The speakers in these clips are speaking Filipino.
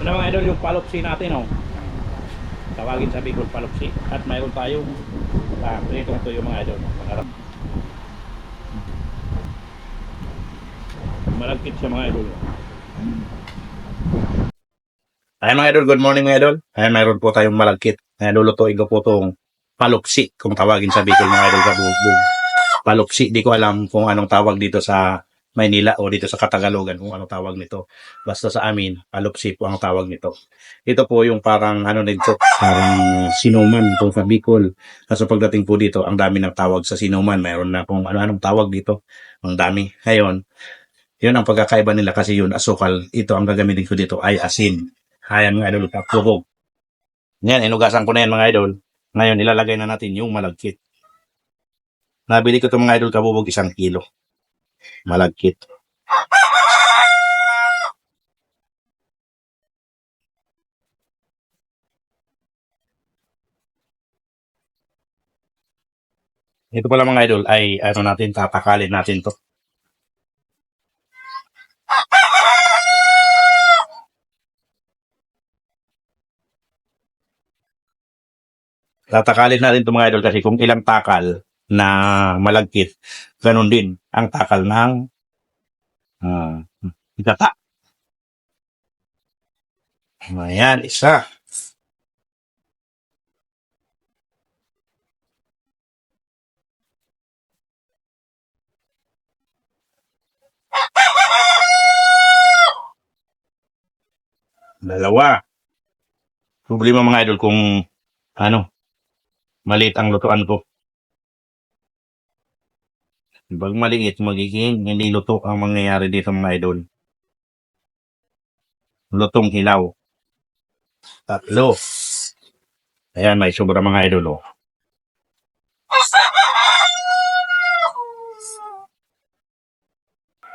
Ano mga idol yung palopsi natin oh. Tawagin sa Bicol palopsi. At mayroon tayong ah, pritong ito yung mga idol. Pangarap. Malagkit siya mga idol. Ayan mga idol, good morning mga idol. Ayan, mayroon po tayong malagkit. Ayan, lulutuin ko po itong palopsi, kung tawagin sa Bicol mga idol kabubog. Palopsi, di ko alam kung anong tawag dito sa Maynila o dito sa Katagalogan kung anong tawag nito. Basta sa amin, palopsi ang tawag nito. Ito po yung parang ano nito, parang sinuman po sa Bicol. Kaso pagdating po dito, ang dami ng tawag sa sinuman. Mayroon na kung ano-anong tawag dito. Ang dami. Ngayon, yun ang pagkakaiba nila kasi yun, asukal. Ito ang gagamitin ko dito ay asin. Ayan mga idol, kapubog. Yan, inugasan ko na yan mga idol. Ngayon, ilalagay na natin yung malagkit. Nabili ko itong mga idol kabubog isang kilo. Malagkit. Ito pala mga idol ay ano natin, tatakalin natin to. Tatakalin natin ito mga idol kasi kung ilang takal na malagkit, ganun din ang takal ng uh, gata. Ayan, isa. Dalawa. Problema mga idol kung ano, maliit ang lutuan ko. Pag maliit, magiging hindi luto ang mangyayari dito mga idol. Lutong hilaw. Tatlo. Ayan, may sobra mga idol. Oh.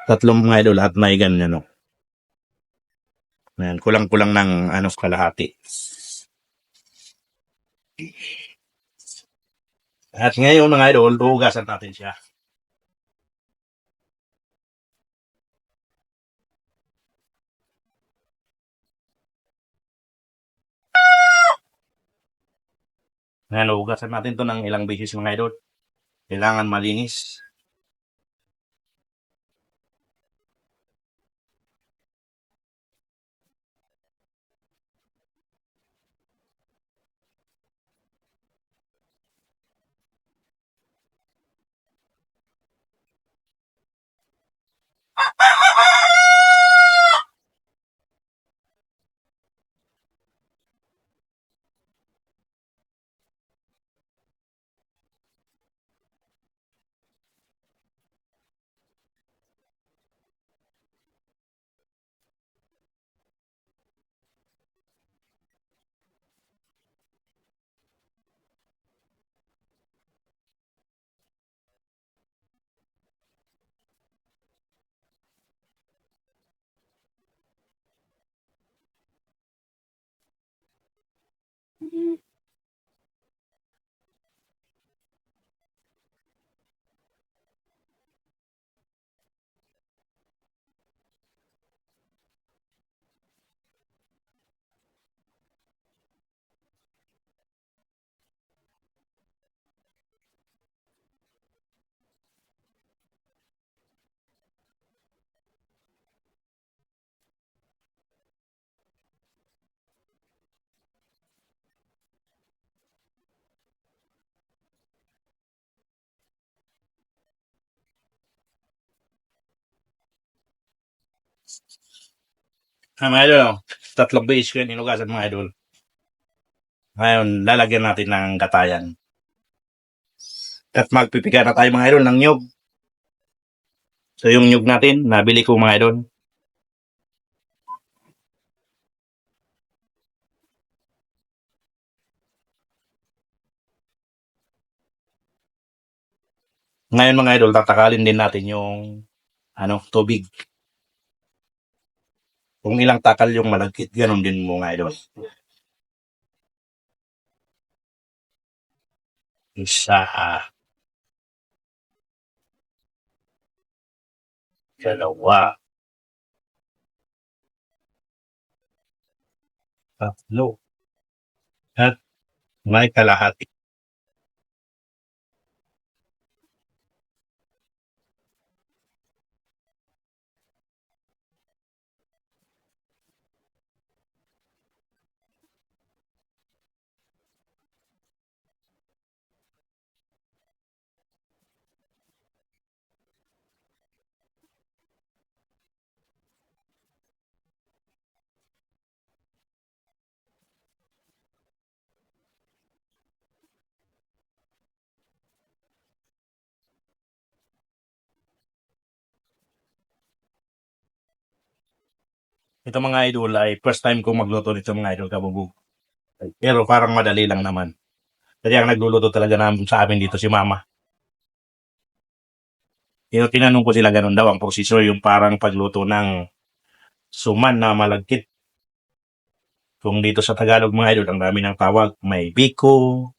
Tatlong mga idol at may ganyan. Oh. Ayan, kulang-kulang ng ano, kalahati. At ngayon mga idol, hugasan natin siya. Ayan, hugasan natin to ng ilang beses mga idol. Kailangan malinis. Ah, mga idol, oh. tatlong beses ko yan hinugasan mga idol. Ngayon, lalagyan natin ng gatayan. At magpipiga na tayo mga idol ng nyug. So yung nyug natin, nabili ko mga idol. Ngayon mga idol, tatakalin din natin yung ano, tubig. Kung ilang takal yung malagkit, ganun din mga idol. Isa. Dalawa. tatlo, at may kalahati. Ito mga idol ay first time kong magluto nito mga idol kabubog. Pero parang madali lang naman. Kasi ang nagluluto talaga namin sa amin dito si mama. Pero tinanong ko sila ganun daw ang proseso yung parang pagluto ng suman na malagkit. Kung dito sa Tagalog mga idol, ang dami ng tawag. May biko,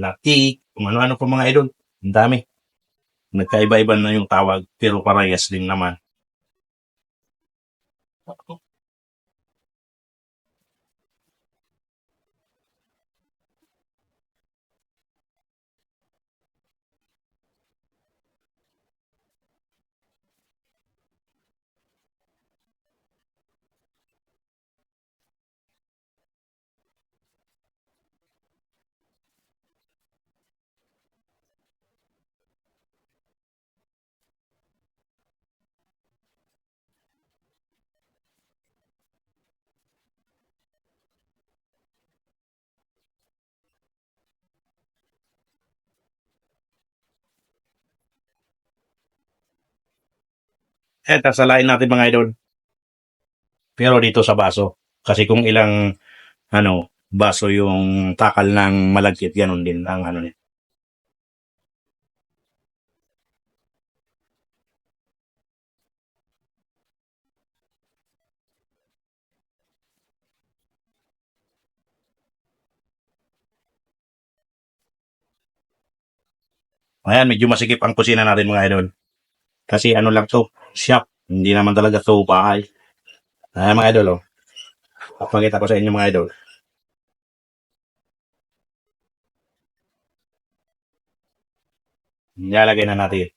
latik, kung ano-ano po mga idol. Ang dami. Nagkaiba-iba na yung tawag, pero parehas din naman. capital Eh, tasalain natin mga idol. Pero dito sa baso. Kasi kung ilang, ano, baso yung takal ng malagkit, ganun din ang ano niya. Ayan, medyo masikip ang kusina natin mga idol. Kasi ano lang to, shop. Hindi naman talaga to bahay. Ayan mga idol, oh. Papakita ko sa inyo mga idol. Nilalagay na natin.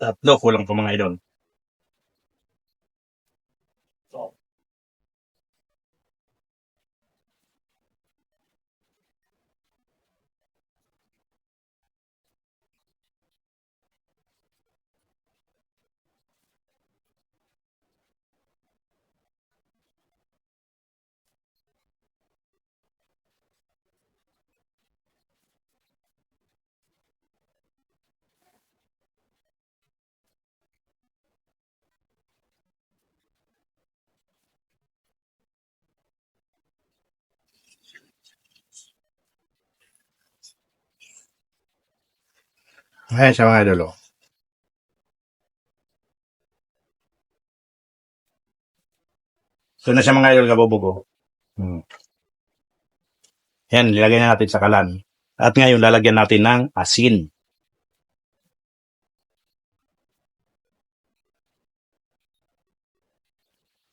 Tatlo, kulang po mga idol. Ayan siya mga idol, oh. So na siya mga idol kabubugo. Hmm. Yan, nilagay na natin sa kalan. At ngayon, lalagyan natin ng asin.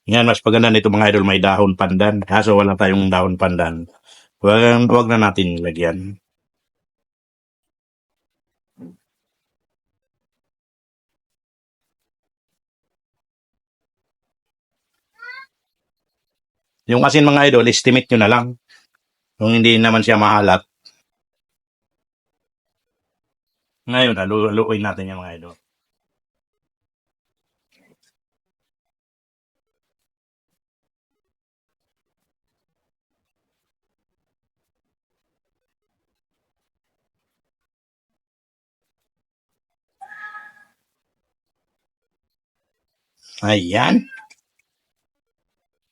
Yan, mas paganda nito mga idol, may dahon pandan. Kaso wala tayong dahon pandan. Huwag, huwag na natin lagyan. Yung asin mga idol, estimate nyo na lang. Kung hindi naman siya mahalat. Ngayon, haluin natin yung mga idol. Ayan.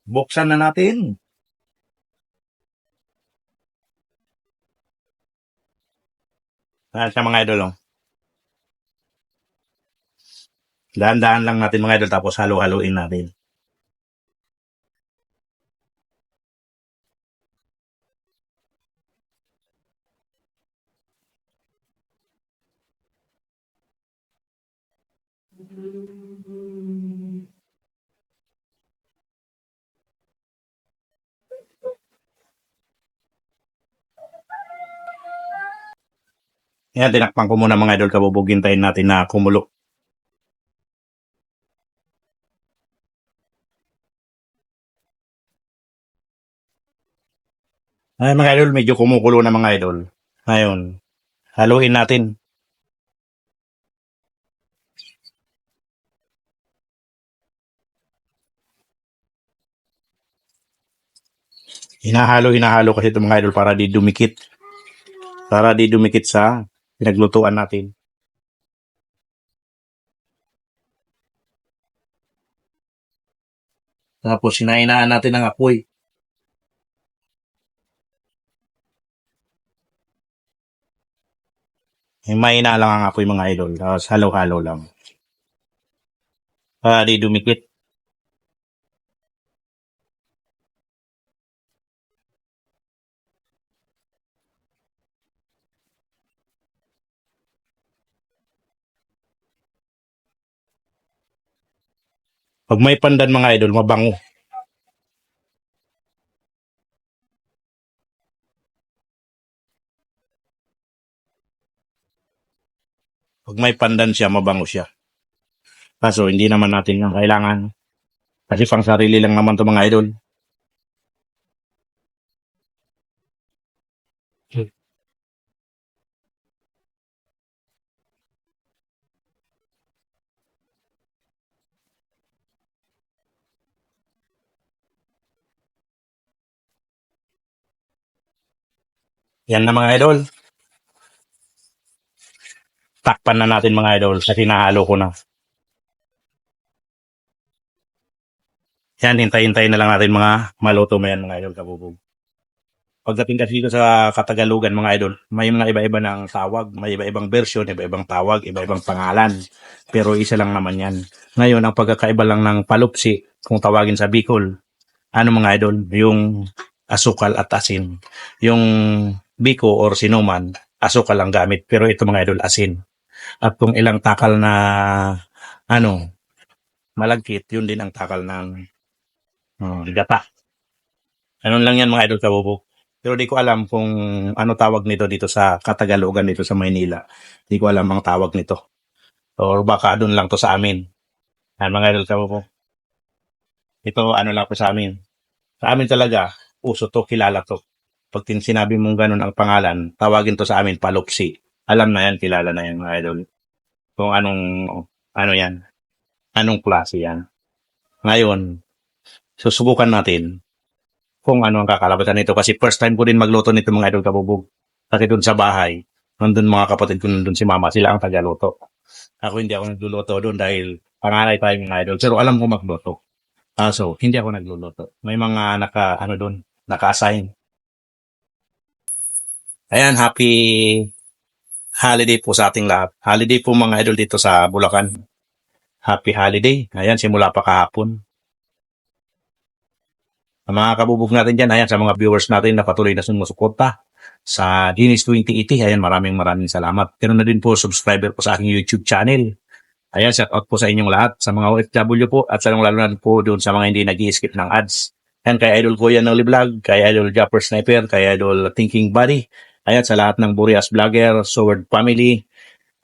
Buksan na natin. Ayan siya mga idol. Oh. Dahan-dahan lang natin mga idol tapos halo-haloin natin. Yan, tinakpan ko muna mga idol kabubog. Hintayin natin na kumulo. Ay mga idol, medyo kumukulo na mga idol. Ngayon, haluin natin. Hinahalo, hinahalo kasi ito mga idol para di dumikit. Para di dumikit sa pinaglutuan natin. Tapos hinahinaan natin ng apoy. Mahina lang ang apoy mga idol. Tapos halo-halo lang. Para di dumikit. Pag may pandan mga idol, mabango. Pag may pandan siya, mabango siya. Kaso, hindi naman natin yung kailangan. Kasi pang sarili lang naman to mga idol. Yan na mga idol. Takpan na natin mga idol kasi nahalo ko na. Yan, hintay-hintay na lang natin mga maluto mo yan mga idol kabubog. Pagdating kasi dito sa Katagalugan mga idol, may mga iba-iba ng tawag, may iba-ibang version, iba-ibang tawag, iba-ibang pangalan. Pero isa lang naman yan. Ngayon, ang pagkakaiba lang ng palupsi, kung tawagin sa Bicol, ano mga idol, yung asukal at asin. Yung biko or sinuman, asukal ang gamit. Pero ito mga idol, asin. At kung ilang takal na, ano, malagkit, yun din ang takal ng uh, gata. Ano lang yan mga idol kabubog. Pero di ko alam kung ano tawag nito dito sa Katagalogan dito sa Maynila. Di ko alam ang tawag nito. Or baka doon lang to sa amin. Yan mga idol kabubog. Ito ano lang po sa amin. Sa amin talaga, uso to, kilala to. Pag sinabi mong ganun ang pangalan, tawagin to sa amin palupsi. Alam na yan, kilala na yan idol. Kung anong, ano yan, anong klase yan. Ngayon, susubukan natin kung ano ang kakalabasan nito. Kasi first time ko din magluto nito mga idol kabubog. Kasi doon sa bahay, nandun mga kapatid ko nandun si mama, sila ang tagaluto. Ako hindi ako nagluluto doon dahil panganay tayo mga idol. Pero alam ko magluto. Ah, so, hindi ako nagluluto. May mga naka, ano doon, naka-assign. Ayan, happy holiday po sa ating lahat. Holiday po mga idol dito sa Bulacan. Happy holiday. Ayan, simula pa kahapon. Ang mga kabubog natin dyan, ayan, sa mga viewers natin na patuloy na sumusuporta sa Dinis 2080. Ayan, maraming maraming salamat. Pero na din po, subscriber po sa aking YouTube channel. Ayan, shout out po sa inyong lahat, sa mga OFW po, at sa lalo na po doon sa mga hindi nag skip ng ads. Ayan, kay Idol Kuya Noli Vlog, kay Idol Japper Sniper, kay Idol Thinking Buddy, ayan, sa lahat ng Burias Vlogger, Sword Family,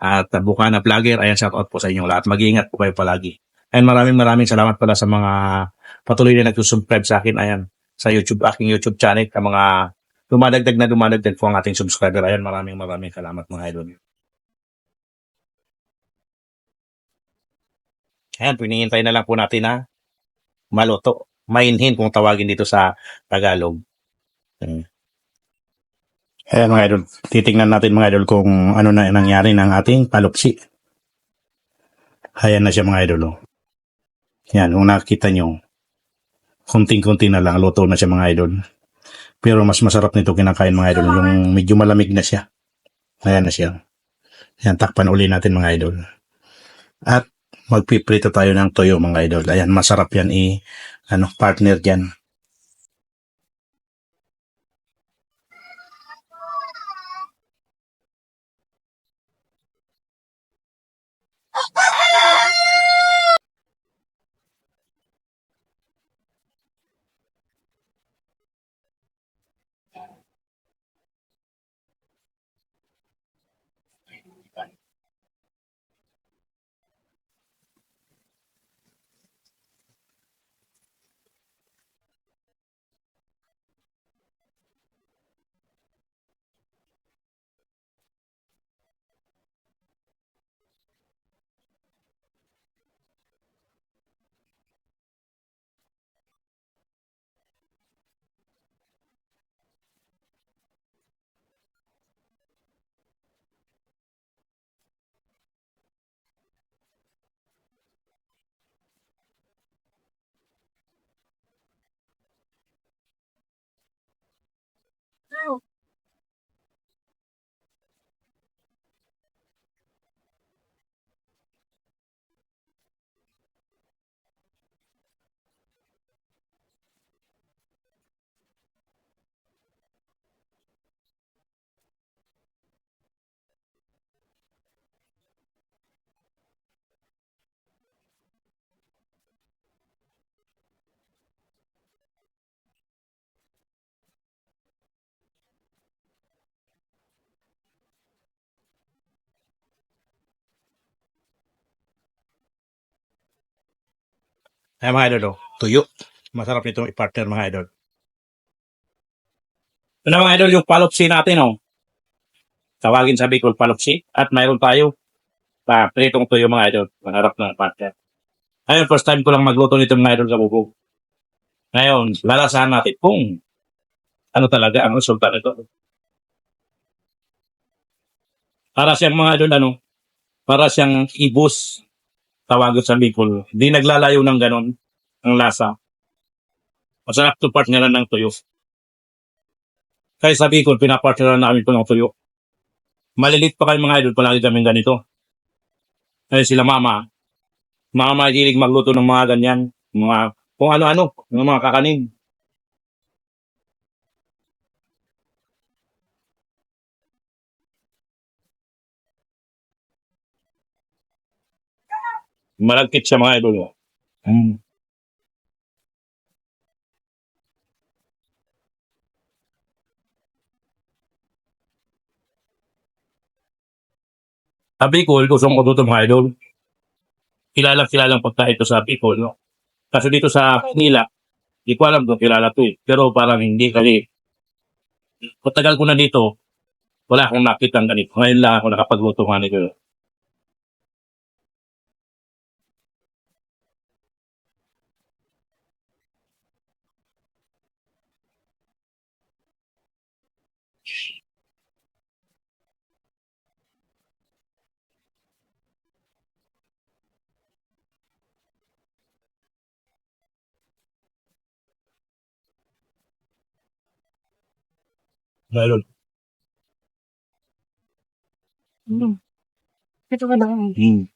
at Bukana Vlogger, ayan, shout out po sa inyong lahat. Mag-iingat po kayo palagi. Ayan, maraming maraming salamat pala sa mga patuloy na nagsusubscribe sa akin, ayan, sa YouTube, aking YouTube channel, sa mga dumadagdag na dumadagdag po ang ating subscriber. Ayan, maraming maraming salamat mga idol. Ayan, pinihintay na lang po natin na maluto. Mainhin kung tawagin dito sa Tagalog. Ayan. Ayan mga idol, titingnan natin mga idol kung ano na nangyari ng ating palupsi. Ayan na siya mga idol. Oh. Yan, kung nakikita nyo, kunting-kunti na lang, luto na siya mga idol. Pero mas masarap nito kinakain mga idol, yung medyo malamig na siya. Ayan na siya. Yan, takpan uli natin mga idol. At magpiprito tayo ng toyo mga idol. Ayan, masarap yan i ano, partner dyan. now. Ayan mga idol, oh, tuyo. Masarap nito i-partner mga idol. Ito na mga idol, yung palopsi natin, oh. Tawagin sa Bicol palopsi. At mayroon tayo pa pritong tuyo mga idol. Manarap na partner. Ayun, first time ko lang magluto nito mga idol sa bubog. Ngayon, lalasahan natin kung ano talaga ang resulta nito. Para siyang mga idol, ano, para siyang ibus tawagin sa Bicol. Di naglalayo ng ganon ang lasa. Masarap to partneran ng tuyo. Kaya sa Bicol, pinapartneran namin ito ng tuyo. Malilit pa kayo mga idol, palagi kami ganito. Kaya sila mama, mama mahilig magluto ng mga ganyan, mga kung ano-ano, mga kakanin. Malagkit siya mga idol. Mm. Sa Bicol, kusong ko dito mga idol. Kilala kilalang pagkain ito sa Bicol. No? Kasi dito sa Manila, di ko alam kung kilala to eh. Pero parang hindi kasi matagal ko na dito, wala akong nakita ng ganito. Ngayon lang ako nakapagluto nga nito. Idol. Hmm. Ito ka na. Mm.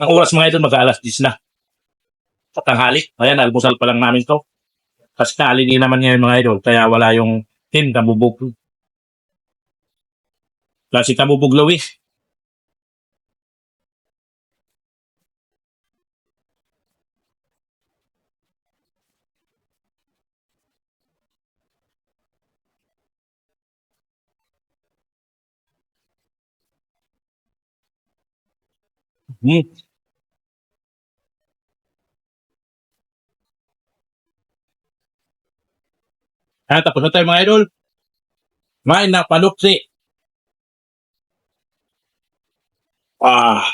Ang oras mga idol, mag-alas 10 na. Sa tanghali. Ayan, almusal pa lang namin to. Kasi kaalini naman ngayon mga idol, kaya wala yung team kabubog. Wala si kabubog Luis. Hmm. Ah, tapos na tayo mga idol. Main na paluksi. Ah,